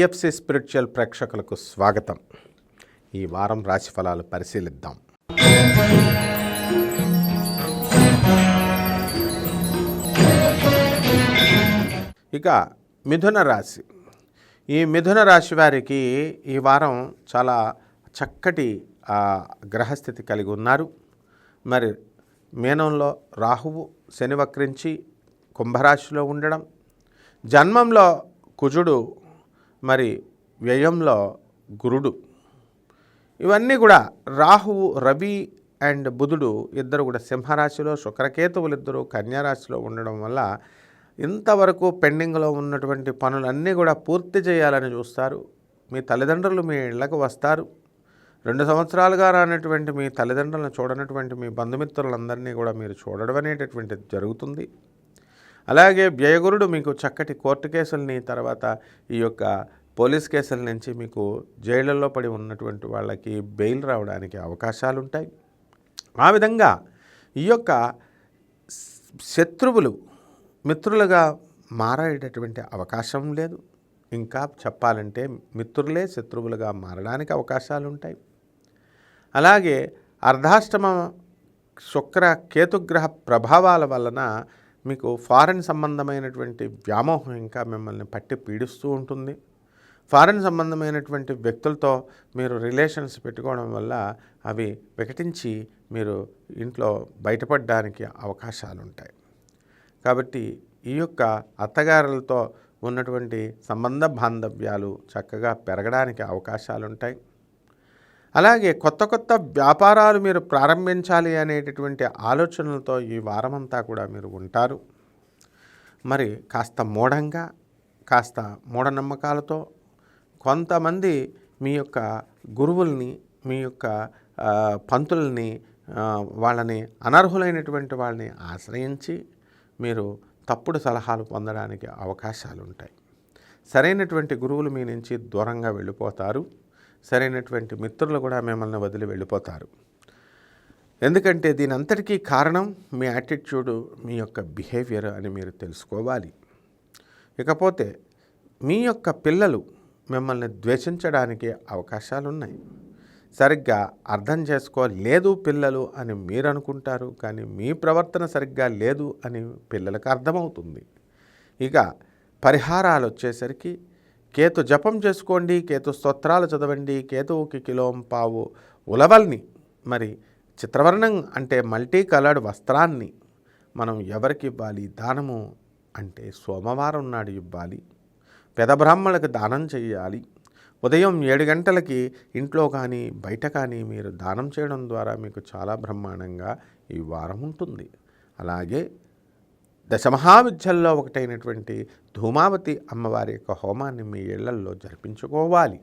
PFC spiritual ప్రేక్షకులకు స్వాగతం. ఈ వారం రాశి ఫలాలు పరిశీలిద్దాం. ఇక మిథున రాశి. ఈ మిథున రాశి వారికి ఈ వారం చాలా చక్కటి గ్రహస్థితి కలిగి ఉన్నారు. మరి మీనంలో రాహువు శని వక్రించి కుంభరాశిలో ఉండడం. జన్మంలో కుజుడు మరి వ్యయంలో గురుడు. ఇవన్నీ కూడా రాహువు రవి అండ్ బుధుడు ఇద్దరు కూడా సింహరాశిలో శుక్రకేతువులు ఇద్దరు కన్యారాశిలో ఉండడం వల్ల ఇంతవరకు పెండింగ్లో ఉన్నటువంటి పనులన్నీ కూడా పూర్తి చేయాలని చూస్తారు. మీ తల్లిదండ్రులు మీ ఇళ్ళకు వస్తారు. రెండు సంవత్సరాలుగా రానటువంటి మీ తల్లిదండ్రులను చూడనటువంటి మీ బంధుమిత్రులందరినీ కూడా మీరు చూడడం అనేటటువంటిది జరుగుతుంది. అలాగే వ్యయగురుడు మీకు చక్కటి కోర్టు కేసుల్ని తర్వాత ఈ యొక్క పోలీస్ కేసుల నుంచి మీకు జైళ్ళల్లో పడి ఉన్నటువంటి వాళ్ళకి బెయిల్ రావడానికి అవకాశాలు ఉంటాయి ఆ విధంగా ఈ యొక్క శత్రువులు మిత్రులుగా మారేటటువంటి అవకాశం లేదు. ఇంకా చెప్పాలంటే మిత్రులే శత్రువులుగా మారడానికి అవకాశాలు ఉంటాయి అలాగే అర్ధాష్టమ శుక్ర కేతుగ్రహ ప్రభావాల వలన మీకు ఫారెన్ సంబంధమైనటువంటి వ్యామోహం ఇంకా మిమ్మల్ని పట్టి పీడిస్తూ ఉంటుంది. ఫారెన్ సంబంధమైనటువంటి వ్యక్తులతో మీరు రిలేషన్స్ పెట్టుకోవడం వల్ల అవి వికటించి మీరు ఇంట్లో బయటపడడానికి అవకాశాలు ఉంటాయి కాబట్టి ఈ యొక్క అత్తగారులతో ఉన్నటువంటి సంబంధ బాంధవ్యాలు చక్కగా పెరగడానికి అవకాశాలు ఉంటాయి అలాగే కొత్త కొత్త వ్యాపారాలు మీరు ప్రారంభించాలి అనేటటువంటి ఆలోచనలతో ఈ వారమంతా కూడా మీరు ఉంటారు. మరి కాస్త మూఢంగా కాస్త మూఢనమ్మకాలతో కొంతమంది మీ యొక్క గురువుల్ని మీ యొక్క పంతుల్ని వాళ్ళని అనర్హులైనటువంటి వాళ్ళని ఆశ్రయించి మీరు తప్పుడు సలహాలు పొందడానికి అవకాశాలు ఉంటాయి సరైనటువంటి గురువులు మీ నుంచి దూరంగా వెళ్ళిపోతారు. సరైనటువంటి మిత్రులు కూడా మిమ్మల్ని వదిలి వెళ్ళిపోతారు. ఎందుకంటే దీని అంతటికీ కారణం మీ యాటిట్యూడు మీ యొక్క బిహేవియర్ అని మీరు తెలుసుకోవాలి. ఇకపోతే మీ యొక్క పిల్లలు మిమ్మల్ని ద్వేషించడానికి అవకాశాలు ఉన్నాయి సరిగ్గా అర్థం చేసుకోలేదు పిల్లలు అని మీరు అనుకుంటారు కానీ మీ ప్రవర్తన సరిగ్గా లేదు అని పిల్లలకు అర్థమవుతుంది. ఇక పరిహారాలు వచ్చేసరికి కేతు జపం చేసుకోండి కేతు స్తోత్రాలు చదవండి కేతువుకి కిలోం పావు ఉలవల్ని. మరి చిత్రవర్ణం అంటే మల్టీ కలర్డ్ వస్త్రాన్ని మనం ఎవరికి ఇవ్వాలి? దానము అంటే సోమవారం నాడు ఇవ్వాలి. పెద బ్రాహ్మణులకు దానం చేయాలి ఉదయం ఏడు గంటలకి ఇంట్లో కానీ బయట కానీ మీరు దానం చేయడం ద్వారా మీకు చాలా బ్రహ్మాండంగా ఈ వారం ఉంటుంది. అలాగే దశమహావిద్యల్లో ఒకటైనటువంటి ధూమావతి అమ్మవారి యొక్క హోమాన్ని మీ ఇళ్ళల్లో జరిపించుకోవాలి.